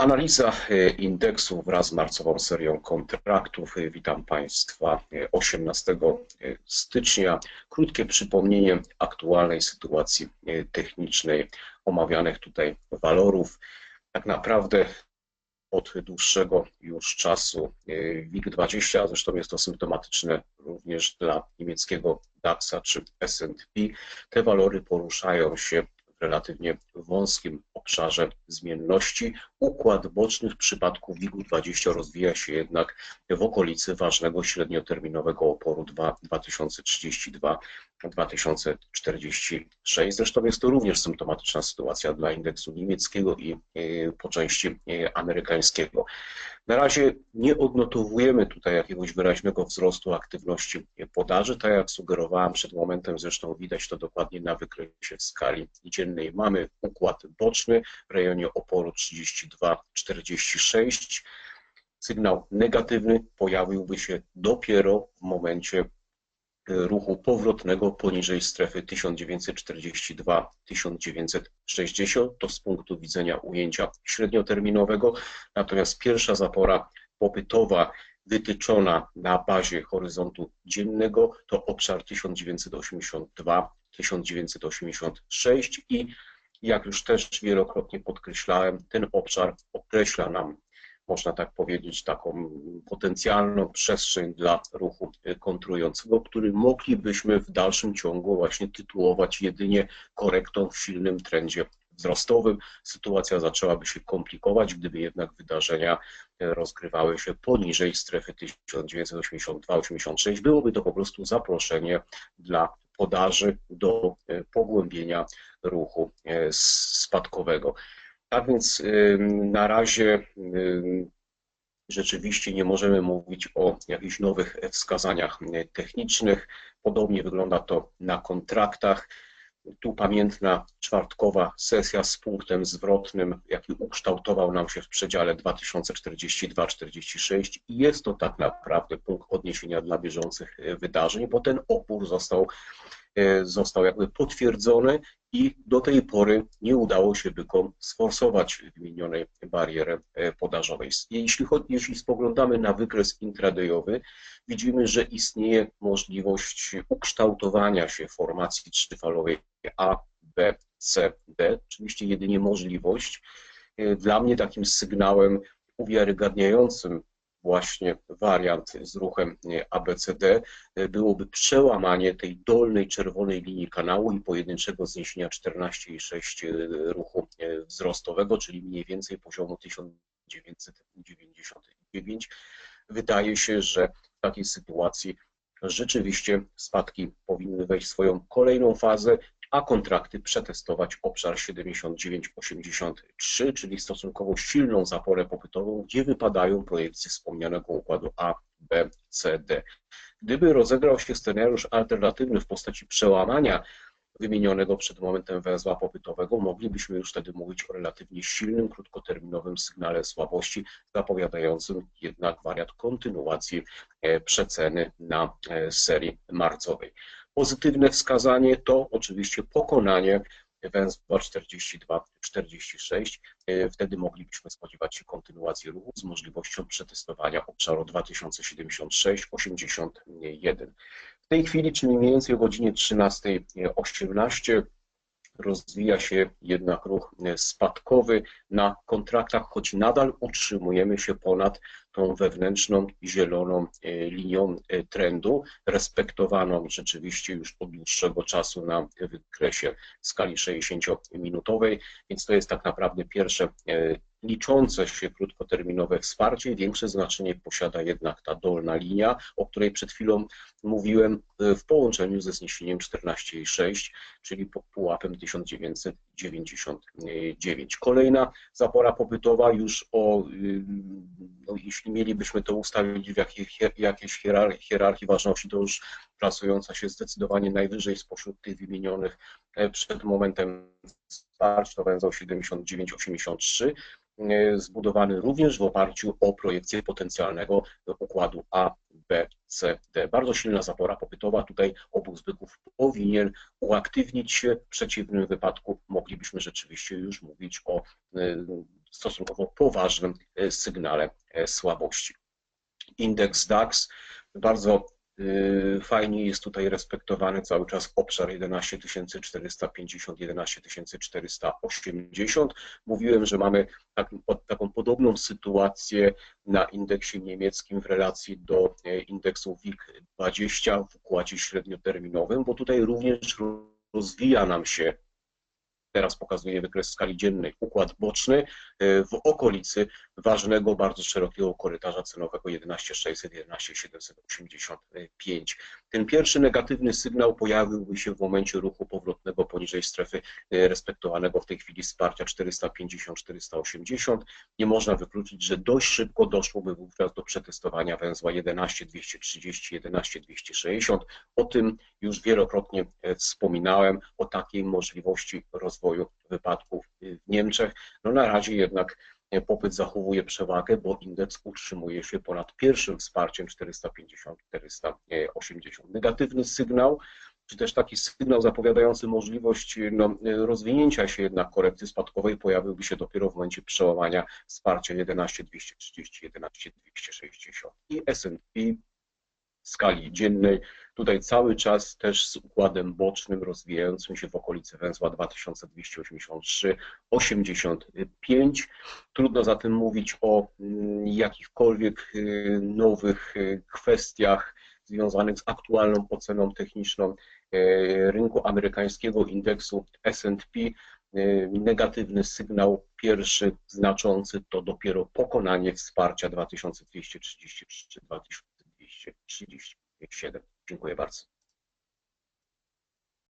Analiza e, indeksu wraz z marcową serią kontraktów. E, witam Państwa 18 e, stycznia. Krótkie przypomnienie aktualnej sytuacji technicznej omawianych tutaj walorów. Tak naprawdę od dłuższego już czasu WIG20, zresztą jest to symptomatyczne również dla niemieckiego DAX-a czy S&P, te walory poruszają się relatywnie wąskim obszarze zmienności. Układ boczny w przypadku WIG-20 rozwija się jednak w okolicy ważnego średnioterminowego oporu 2032-2046. Zresztą jest to również symptomatyczna sytuacja dla indeksu niemieckiego i e, po części e, amerykańskiego. Na razie nie odnotowujemy tutaj jakiegoś wyraźnego wzrostu aktywności podaży. Tak jak sugerowałem przed momentem, zresztą widać to dokładnie na wykresie w skali dziennej. Mamy układ boczny w rejonie oporu 32-46. Sygnał negatywny pojawiłby się dopiero w momencie ruchu powrotnego poniżej strefy 1942-1960. To z punktu widzenia ujęcia średnioterminowego. Natomiast pierwsza zapora popytowa wytyczona na bazie horyzontu dziennego to obszar 1982-1986 i jak już też wielokrotnie podkreślałem, ten obszar określa nam można tak powiedzieć, taką potencjalną przestrzeń dla ruchu kontrującego, który moglibyśmy w dalszym ciągu właśnie tytułować jedynie korektą w silnym trendzie wzrostowym. Sytuacja zaczęłaby się komplikować, gdyby jednak wydarzenia rozgrywały się poniżej strefy 1982-86. Byłoby to po prostu zaproszenie dla podaży do pogłębienia ruchu spadkowego. Tak więc na razie rzeczywiście nie możemy mówić o jakichś nowych wskazaniach technicznych. Podobnie wygląda to na kontraktach. Tu pamiętna czwartkowa sesja z punktem zwrotnym, jaki ukształtował nam się w przedziale 2042-46 i jest to tak naprawdę punkt odniesienia dla bieżących wydarzeń, bo ten opór został został jakby potwierdzony i do tej pory nie udało się bykom sforsować wymienionej bariery e, podażowej. Jeśli, jeśli spoglądamy na wykres intradayowy, widzimy, że istnieje możliwość ukształtowania się formacji trzyfalowej A, B, C, D, oczywiście jedynie możliwość. E, dla mnie takim sygnałem uwiarygadniającym właśnie wariant z ruchem ABCD byłoby przełamanie tej dolnej czerwonej linii kanału i pojedynczego zniesienia 14,6 ruchu wzrostowego, czyli mniej więcej poziomu 1999. Wydaje się, że w takiej sytuacji rzeczywiście spadki powinny wejść w swoją kolejną fazę a kontrakty przetestować obszar 79-83, czyli stosunkowo silną zaporę popytową, gdzie wypadają projekcje wspomnianego układu A, B, C, D. Gdyby rozegrał się scenariusz alternatywny w postaci przełamania wymienionego przed momentem węzła popytowego, moglibyśmy już wtedy mówić o relatywnie silnym, krótkoterminowym sygnale słabości, zapowiadającym jednak wariant kontynuacji e, przeceny na e, serii marcowej. Pozytywne wskazanie to oczywiście pokonanie węzła 42-46. E, wtedy moglibyśmy spodziewać się kontynuacji ruchu z możliwością przetestowania obszaru 2076-81. W tej chwili, czyli mniej więcej o godzinie 13.18, rozwija się jednak ruch spadkowy na kontraktach, choć nadal utrzymujemy się ponad tą wewnętrzną zieloną e, linią e, trendu, respektowaną rzeczywiście już od dłuższego czasu na wykresie skali 60-minutowej, więc to jest tak naprawdę pierwsze e, liczące się krótkoterminowe wsparcie. Większe znaczenie posiada jednak ta dolna linia, o której przed chwilą mówiłem w połączeniu ze zniesieniem 14,6, czyli pod pułapem 1999. Kolejna zapora popytowa już o, no, jeśli mielibyśmy to ustawić w jakiej, jakiejś hierarchii ważności, to już plasująca się zdecydowanie najwyżej spośród tych wymienionych e, przed momentem wsparcia, to węzeł 79-83, e, zbudowany również w oparciu o projekcję potencjalnego układu A, B, C, D. Bardzo silna zapora popytowa. Tutaj obu zbytków powinien uaktywnić się. W przeciwnym wypadku moglibyśmy rzeczywiście już mówić o e, stosunkowo poważnym sygnale słabości. Indeks DAX bardzo fajnie jest tutaj respektowany cały czas obszar 11450, 11480. Mówiłem, że mamy taką, taką podobną sytuację na indeksie niemieckim w relacji do indeksu WIG20 w układzie średnioterminowym, bo tutaj również rozwija nam się teraz pokazuje wykres skali dziennej, układ boczny e, w okolicy ważnego, bardzo szerokiego korytarza cenowego 11600-11785. Ten pierwszy negatywny sygnał pojawiłby się w momencie ruchu powrotnego poniżej strefy e, respektowanego w tej chwili wsparcia 450-480. Nie można wykluczyć, że dość szybko doszłoby wówczas do przetestowania węzła 11-230-11-260. O tym już wielokrotnie e, wspominałem, o takiej możliwości rozwoju rozwoju wypadków w Niemczech. No na razie jednak popyt zachowuje przewagę, bo indeks utrzymuje się ponad pierwszym wsparciem 450-480. Negatywny sygnał, czy też taki sygnał zapowiadający możliwość no, rozwinięcia się jednak korekty spadkowej pojawiłby się dopiero w momencie przełamania wsparcia 11-230-11-260 i S&P skali dziennej. Tutaj cały czas też z układem bocznym rozwijającym się w okolicy węzła 2283-85. Trudno zatem mówić o mm, jakichkolwiek y, nowych y, kwestiach związanych z aktualną oceną techniczną y, rynku amerykańskiego indeksu S&P. Negatywny sygnał pierwszy znaczący to dopiero pokonanie wsparcia 2233-2237. Dziękuję bardzo.